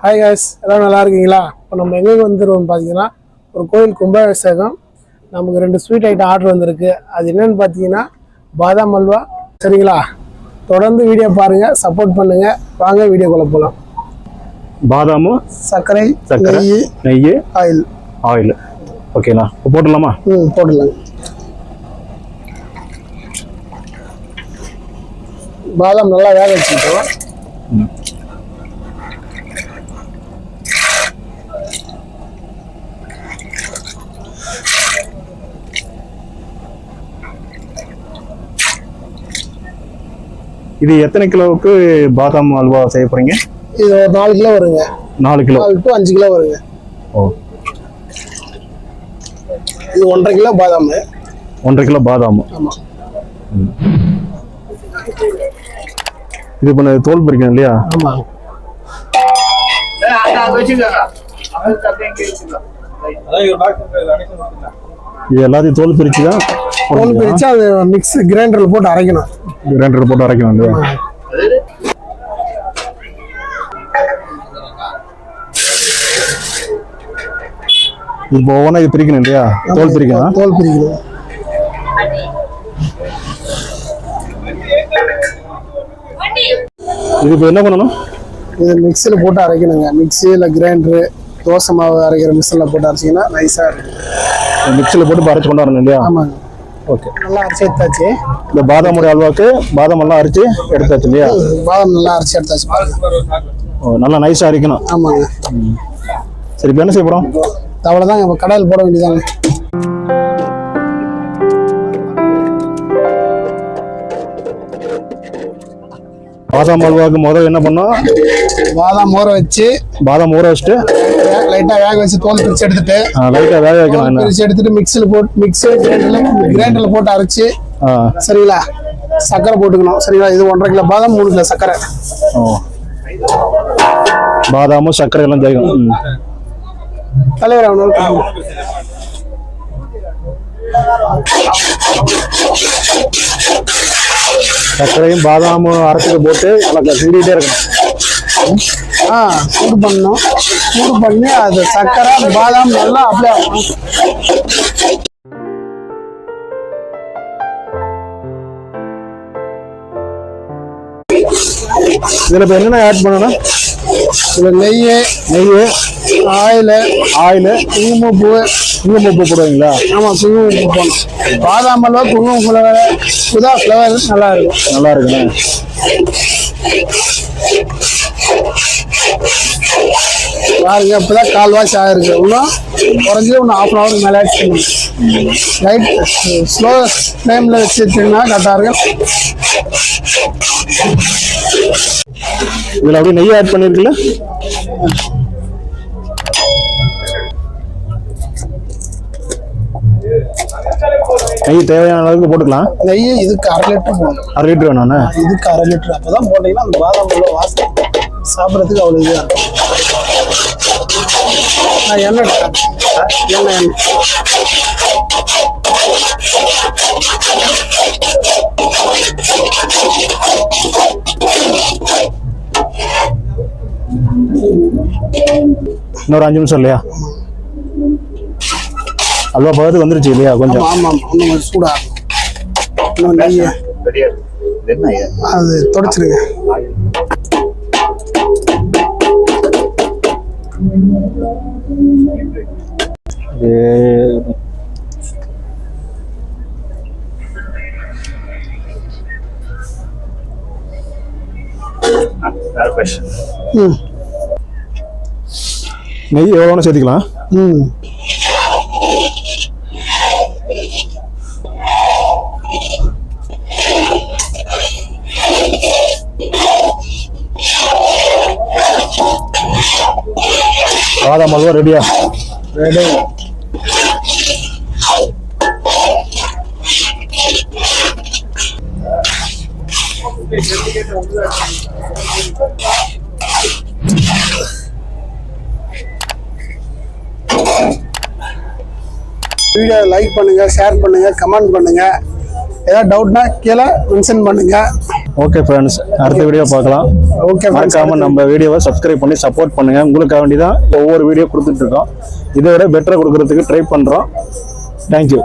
Hi guys எல்லாம் நல்லா இருக்கீங்களா? இப்போ நம்ம எங்கே வந்துருவோம் பார்த்தீங்கன்னா ஒரு கோயில் கும்பாபிஷேகம். நமக்கு ரெண்டு ஸ்வீட் ஐட்டம் ஆர்டர் வந்திருக்கு. அது என்னன்னு பார்த்தீங்கன்னா பாதாம் அல்வா. சரிங்களா? தொடர்ந்து வீடியோ பாருங்க சப்போர்ட் பண்ணுங்க. வாங்க வீடியோக்குள்ள போகலாம் பாதாமு சர்க்கரை சர்க்கரை நெய் நெய் ஆயில். ஆயில். ஓகேண்ணா இப்போ போட்டுடலாமா? ம் போட்டுடலாங்க பாதாம் நல்லா வேக வச்சுக்கிட்டோம் இது எத்தனை கிலோவுக்கு பாதாம் அல்வா செய்ய போறீங்க? இது ஒரு நாலு கிலோ வருங்க. நாலு கிலோ. நாலு டு அஞ்சு கிலோ வருங்க. ஓ. இது ஒன்றரை கிலோ பாதாம். ஒன்றரை கிலோ பாதாம். ஆமாம் இது பண்ண தோல் பறிக்கணும் இல்லையா? ஆமாம் இது எல்லாத்தையும் தோல் பிரிச்சு தான் தோல் பிரித்து அது மிக்ஸ் கிரைண்டரில் போட்டு அரைக்கணும். கிரைண்டர் போட்டு அரைக்கணும் இல்லையா? இப்போ ஒவ்வொன்றா இது பிரிக்கணும் இல்லையா? தோல் பிரிக்கணும். தோல் பிரிக்கணும். இது இப்போ என்ன பண்ணணும்? இது மிக்சியில் போட்டு அரைக்கணுங்க. மிக்ஸி இல்லை கிரைண்டரு தோசை மாவு அரைக்கிற மிஷினில் போட்டு அரைச்சிங்கன்னா நைஸாக இருக்கும். மிக்சியில் போட்டு அரைச்சு கொண்டு வரணும் இல்லையா? ஆமாங்க. ஓகே. நல்லா அரைச்சி எடுத்தாச்சு. இந்த பாதாம் உடைய அல்வாக்கு பாதாம் எல்லாம் அரைச்சு எடுத்தாச்சு இல்லையா? பாதாம் நல்லா அரைச்சி எடுத்தாச்சு. ஓ, நல்லா நைஸாக அரைக்கணும். ஆமாங்க. சரி இப்போ என்ன செய்ய போகிறோம் அவ்வளோதாங்க இப்போ கடையில் போட வேண்டியதாங்க பாதாம் அல்வாவுக்கு முதல்ல என்ன பண்ணோம்? பாதாம் ஊற வச்சு பாதாம் ஊற வச்சுட்டு லைட்டாக வேக வச்சு தோல் பிரித்து எடுத்துட்டு லைட்டாக வேக வைக்கணும் பிரித்து எடுத்துட்டு மிக்சியில் போட்டு மிக்ஸி கிரைண்டரில் போட்டு அரைச்சி சரிங்களா? சர்க்கரை போட்டுக்கணும். சரிங்களா? இது ஒன்றரை கிலோ பாதாம் மூணு கிலோ சர்க்கரை. ஓ. பாதாமும் சர்க்கரை எல்லாம் சேர்க்கணும். தலைவர் அவனால் சர்க்கரையும் பாதாமும் அரைச்சிட்டு போட்டு நல்லா கிண்டிகிட்டே இருக்கணும். ஆ சூடு பண்ணணும் சூடு பண்ணி அது சர்க்கரை பாதாம் நல்லா அப்படியே. இதில் இப்போ என்னென்ன ஆட் பண்ணணும் இதுல நெய் நெய் ஆயில் ஆயில் குங்குமப்பூ குங்குமப்பூ போடுவீங்களா ஆமாம் குங்குமப்பூ போடணும் பாதாம் அல்வா குங்குமம் ஃப்ளவர் புதா ஃப்ளவர் நல்லா இருக்கும் நல்லா இருக்குண்ணே. பாருங்க இப்போதான் கால்வாசி ஆயிருக்கு. இன்னும் குறைஞ்சி இன்னும் ஆஃப் அன் ஹவர் மேலே பண்ணணும் லைட் ஸ்லோ ஃப்ளேமில் வச்சுட்டிங்கன்னா கரெக்டாக இருக்கும். இதில் அப்படியே நெய் ஆட் பண்ணிருக்குல்ல நெய் தேவையான அளவுக்கு போட்டுக்கலாம். நெய் இதுக்கு அரை லிட்டர் போடணும். அரை லிட்டர் வேணாண்ணே இதுக்கு அரை லிட்டர். அப்போ தான் போட்டிங்கன்னா அந்த பாதாம் உள்ள வாசனை சாப்பிட்றதுக்கு அவ்வளோ இதாக இருக்கும். நான் எண்ணெய் எண்ணெய் எண்ணெய். இன்னொரு அஞ்சு நிமிஷம் இல்லையா? அல்வா பதத்துக்கு வந்துருச்சு இல்லையா கொஞ்சம்? ஆமாம் இன்னும் சூடாக இன்னும் நெய் அது தொடச்சிருங்க. நெய் எவ்வளோன்னு சேர்த்துக்கலாம். ம். பாதாம் அல்வா ரெடியா? ரெடி. வீடியோ லைக் பண்ணுங்கள் ஷேர் பண்ணுங்கள் கமெண்ட் பண்ணுங்கள் ஏதாவது டவுட்னா கீழே மென்ஷன் பண்ணுங்கள் ஓகே ஃப்ரெண்ட்ஸ் அடுத்த வீடியோ பார்க்கலாம். ஓகே மறக்காம நம்ம வீடியோவை சப்ஸ்கிரைப் பண்ணி சப்போர்ட் பண்ணுங்க. உங்களுக்காக வேண்டி தான் ஒவ்வொரு வீடியோ கொடுத்துட்டு இருக்கோம். இதை விட பெட்டராக கொடுக்கறதுக்கு ட்ரை பண்றோம். தேங்க்யூ